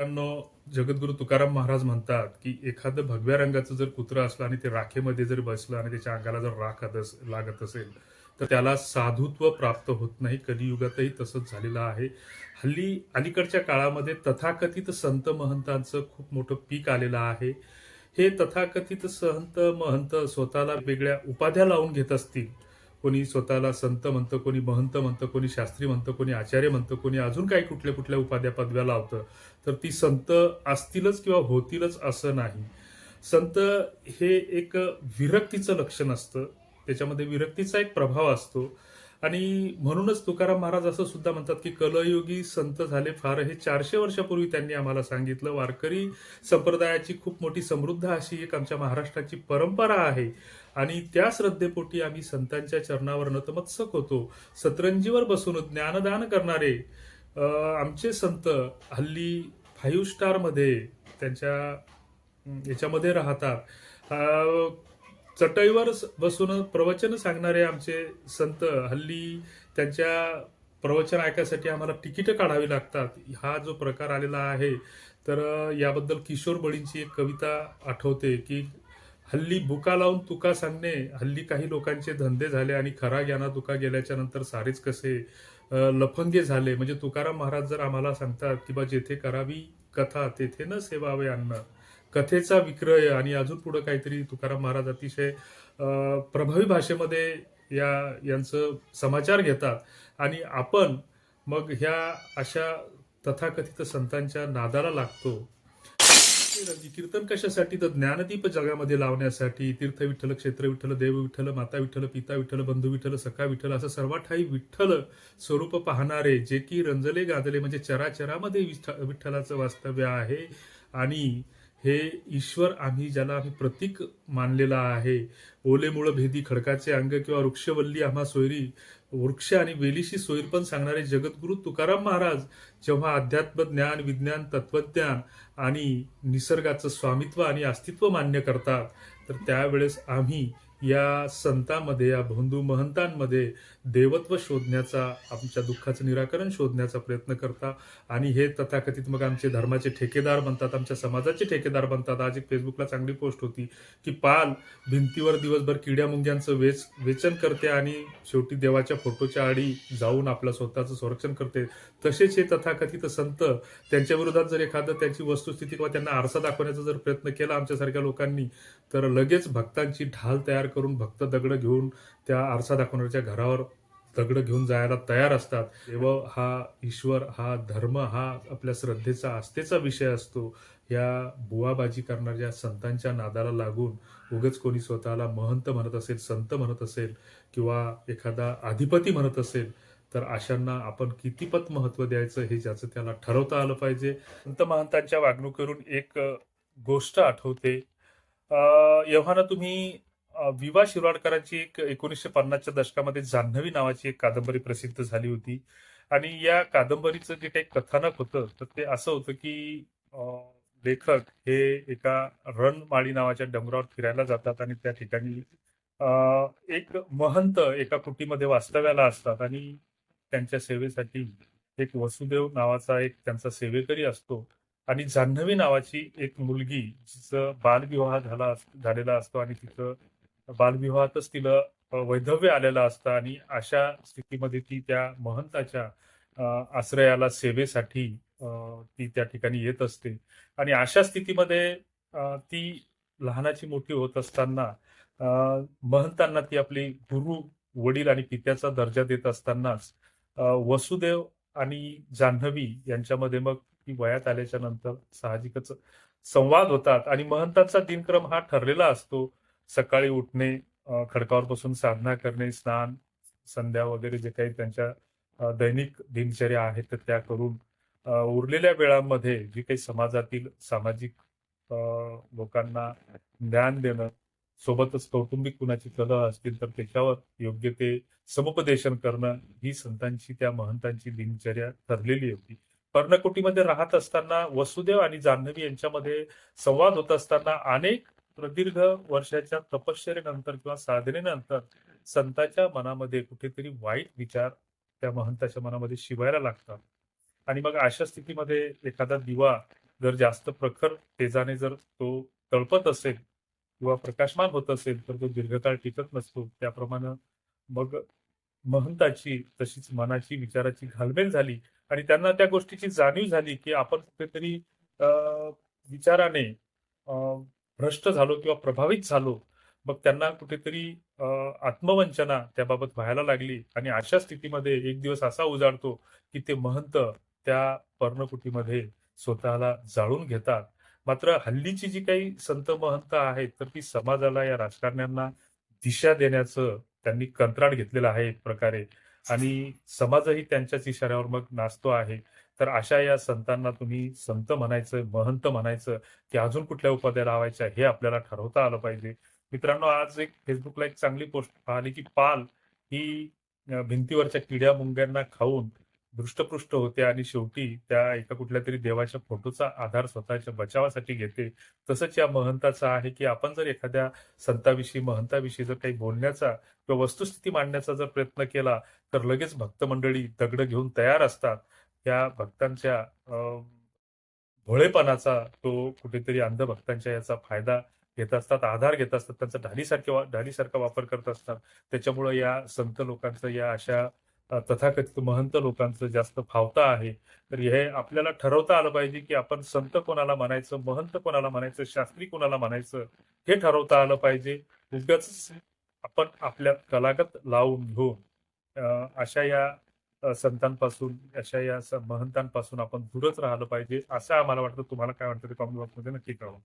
मित्रांनो जगद्गुरु तुकाराम महाराज म्हणतात की एखादं भगव्या रंगाचं जर कुत्रं असलं आणि ते राखेमध्ये जर बसलं आणि त्याच्या अंगाला जर राख लागत असेल तर त्याला साधुत्व प्राप्त होत नाही. कलियुगातही तसंच झालेलं आहे. हल्ली अलीकडच्या काळामध्ये तथाकथित संत महंतांचं खूप मोठं पीक आलेलं आहे. हे तथाकथित संत महंत स्वतःला वेगळ्या उपाध्या लावून घेत असतील कोणी स्वतःला संत म्हणतं कोणी महंत म्हणतं कोणी शास्त्री म्हणतं कोणी आचार्य म्हणतं कोणी अजून काही कुठल्या कुठल्या उपाध्या पदव्या लावतं तर ती संत असतीलच किंवा होतीलच असं नाही. संत हे एक विरक्तीचं लक्षण असतं. त्याच्यामध्ये विरक्तीचा एक प्रभाव असतो. आणि म्हणूनच तुकाराम महाराज असं सुद्धा म्हणतात की कलयुगी संत झाले फार हे चारशे वर्षापूर्वी त्यांनी आम्हाला सांगितलं वारकरी संप्रदायाची खूप मोठी समृद्ध अशी एक आमच्या महाराष्ट्राची परंपरा आहे. आणि त्या श्रद्धेपोटी आम्ही संतांच्या चरणावर नतमत्सक होतो. सतरंजीवर बसून ज्ञानदान करणारे आमचे संत हल्ली फाईव्ह स्टारमध्ये त्यांच्या याच्यामध्ये राहतात. चटईवर बसून प्रवचन सांगणारे आमचे संत हल्ली त्यांच्या प्रवचन ऐकायसाठी आम्हाला तिकीट काढावी लागतात. हा जो प्रकार आलेला आहे तर याबद्दल किशोर बळींची एक कविता आठवते की हल्ली बुका लावून तुका सांगणे हल्ली काही लोकांचे धंदे झाले आणि खरा ज्ञाना तुका गेल्याच्यानंतर सारेच कसे लफंगे झाले. म्हणजे तुकाराम महाराज जर आम्हाला सांगतात की बा जेथे करावी कथा तेथे न सेवावे अन्न. कथेचा विक्रय आणि अजून पुढे काहीतरी तुकाराम महाराज अतिशय प्रभावी भाषेमध्ये या यांचं समाचार घेतात. आणि आपण मग ह्या अशा तथाकथित संतांच्या नादाला लागतो. कीर्तन कशासाठी? तर ज्ञानदीप जगामध्ये लावण्यासाठी तीर्थ विठ्ठल क्षेत्र विठ्ठल देव विठ्ठल माता विठ्ठल पिता विठ्ठल बंधू विठ्ठल सखा विठ्ठल असं सर्वाठाई विठ्ठल स्वरूप पाहणारे जे की रंजले गाजले म्हणजे चराचरामध्ये विठ्ठ- विठ्ठलाचं वास्तव्य आहे. आणि हे ईश्वर आम्ही ज्याला आम्ही प्रतीक मानलेला आहे. ओलेमुळं भेदी खडकाचे अंग किंवा वृक्षवल्ली आम्हा सोयरी वृक्ष आणि वेलीशी सोयीर पण सांगणारे जगद्गुरु तुकाराम महाराज जेव्हा अध्यात्म ज्ञान विज्ञान तत्वज्ञान आणि निसर्गाचं स्वामित्व आणि अस्तित्व मान्य करतात तर त्यावेळेस आम्ही या संतांमध्ये या बंधू महंतांमध्ये देवत्व शोधण्याचा आमच्या दुःखाचं निराकरण शोधण्याचा प्रयत्न करता. आणि हे तथाकथित मग आमचे धर्माचे ठेकेदार बनतात आमच्या समाजाचे ठेकेदार बनतात. आज एक फेसबुकला चांगली पोस्ट होती की पाल भिंतीवर दिवसभर किड्या मुंग्यांचं वेच वेचन करते आणि शेवटी देवाच्या फोटोच्या आडी जाऊन आपलं स्वतःचं संरक्षण करते. तसेच हे तथाकथित संत त्यांच्या विरोधात जर एखादं त्यांची वस्तुस्थिती किंवा त्यांना आरसा दाखवण्याचा जर प्रयत्न केला आमच्यासारख्या लोकांनी तर लगेच भक्तांची ढाल तयार करून भक्त दगड घेऊन त्या आरसा दाखवणाऱ्याच्या घरावर दगड घेऊन जायला तयार असतात. देव हा ईश्वर हा धर्म हा आपल्या श्रद्धेचा आस्थेचा विषय असतो. या बुवाबाजी करणाऱ्या संतांच्या नादाला लागून उगच कोणी स्वतःला महंत म्हणत असेल संत म्हणत असेल किंवा एखादा अधिपती म्हणत असेल तर अशांना आपण कितीपत महत्त्व द्यायचं हे ज्याचं त्याला ठरवता आलं पाहिजे. संत महंतांच्या वागणुकीवरून एक गोष्ट आठवते. अ, एव्हाना तुम्ही विवा शिरवाडकरांची एक एकोणीसशे पन्नासच्या दशकामध्ये जान्हवी नावाची एक कादंबरी प्रसिद्ध झाली होती. आणि या कादंबरीचं जे काही कथानक होतं तर ते असं होतं की लेखक हे एका रणमाळी नावाच्या डोंगरावर फिरायला जातात आणि त्या ठिकाणी एक महंत एका कुटीमध्ये वास्तव्याला असतात आणि त्यांच्या सेवेसाठी एक वसुदेव नावाचा एक त्यांचा सेवेकरी असतो. आणि जान्हवी नावाची एक मुलगी जिचं बालविवाह झाला झालेला असतो आणि तिचं बालविवाहातच तिला वैधव्य आलेलं असतं आणि अशा स्थितीमध्ये ती त्या महंताच्या आश्रयाला सेवेसाठी ती त्या ठिकाणी येत असते. आणि अशा स्थितीमध्ये ती लहानाची मोठी होत असताना महंतांना ती आपली गुरु वडील आणि पित्याचा दर्जा देत असतानाच वसुदेव आणि जान्हवी यांच्यामध्ये मग ती वयात आल्याच्यानंतर साहजिकच संवाद होतात. आणि महंतांचा दिनक्रम हा ठरलेला असतो. सकाळी उठणे खडकावर बसून साधना करणे स्नान संध्या वगैरे जे काही त्यांच्या दैनिक दिनचर्या आहेत तर त्या करून उरलेल्या वेळांमध्ये जी काही समाजातील सामाजिक लोकांना ज्ञान देणं सोबतच कौटुंबिक कुणाची कलह असतील तर त्याच्यावर योग्य ते समुपदेशन करणं ही संतांची त्या महंतांची दिनचर्या ठरलेली होती. पर्णकोटीमध्ये राहत असताना वसुदेव आणि जान्हवी यांच्यामध्ये संवाद होत असताना अनेक प्रदीर्घ वर्षाच्या तपश्चर्येनंतर किंवा साधनेनंतर संताच्या मनामध्ये कुठेतरी वाईट विचार त्या महंताच्या मनामध्ये शिवायला लागतात. आणि मग अशा स्थितीमध्ये एखादा दिवा जर जास्त प्रखर तेजाने जर तो तळपत असेल किंवा प्रकाशमान होत असेल तर तो दीर्घकाळ टिकत नसतो. त्याप्रमाणे मग महंताची तशीच मनाची विचाराची घालमेल झाली आणि त्यांना त्या गोष्टीची जाणीव झाली की आपण कुठेतरी विचाराने भ्रष्ट झालो किंवा प्रभावित झालो मग त्यांना कुठेतरी आत्मवंचना त्याबाबत व्हायला लागली आणि अशा स्थितीमध्ये एक दिवस असा उजाडतो की ते महंत त्या पर्णकुटीमध्ये स्वतःला जाळून घेतात. मात्र हल्लीची जी काही संत महंत आहेत तर ती समाजाला या राजकारण्यांना दिशा देण्याचं त्यांनी कंत्राट घेतलेलं आहे एक प्रकारे. आणि समाजही त्यांच्याच इशाऱ्यावर मग नाचतो आहे. तर अशा या संतांना तुम्ही संत म्हणायचं महंत म्हणायचं की अजून कुठल्या उपाध्या लावायच्या हे आपल्याला ठरवता आलं पाहिजे. मित्रांनो आज एक फेसबुकला एक चांगली पोस्ट पाहिली की पाल ही भिंतीवरच्या किड्या मुंग्यांना खाऊन दृष्टपृष्ट होते आणि शेवटी त्या एका कुठल्या तरी देवाच्या फोटोचा आधार स्वतःच्या बचावासाठी घेते. तसंच या महंताचं आहे की आपण जर एखाद्या संताविषयी महंताविषयी जर काही बोलण्याचा किंवा वस्तुस्थिती मांडण्याचा जर प्रयत्न केला तर लगेच भक्त मंडळी दगड घेऊन तयार असतात. या भक्तांच्या अं, भोळेपणाचा तो कुठेतरी अंधभक्तांच्या याचा फायदा घेत असतात आधार घेत असतात. त्यांचा ढालीसारखे ढालीसारखा वापर करत असतात. त्याच्यामुळे या संत लोकांचं या अशा तथाकथित महंत लोकांचं जास्त फावता आहे. तर हे आपल्याला ठरवता आलं पाहिजे की आपण संत कोणाला म्हणायचं महंत कोणाला म्हणायचं शास्त्री कोणाला म्हणायचं हे ठरवता आलं पाहिजे. उगाच आपण आपल्या कलागत लावून घेऊन अशा या संतांपासून अशा या महंतांपासून आपण दूरच राहिलं पाहिजे. असं आम्हाला वाटतं. तुम्हाला काय वाटतं ते कॉमेंट बॉक्समध्ये नक्की कळवा.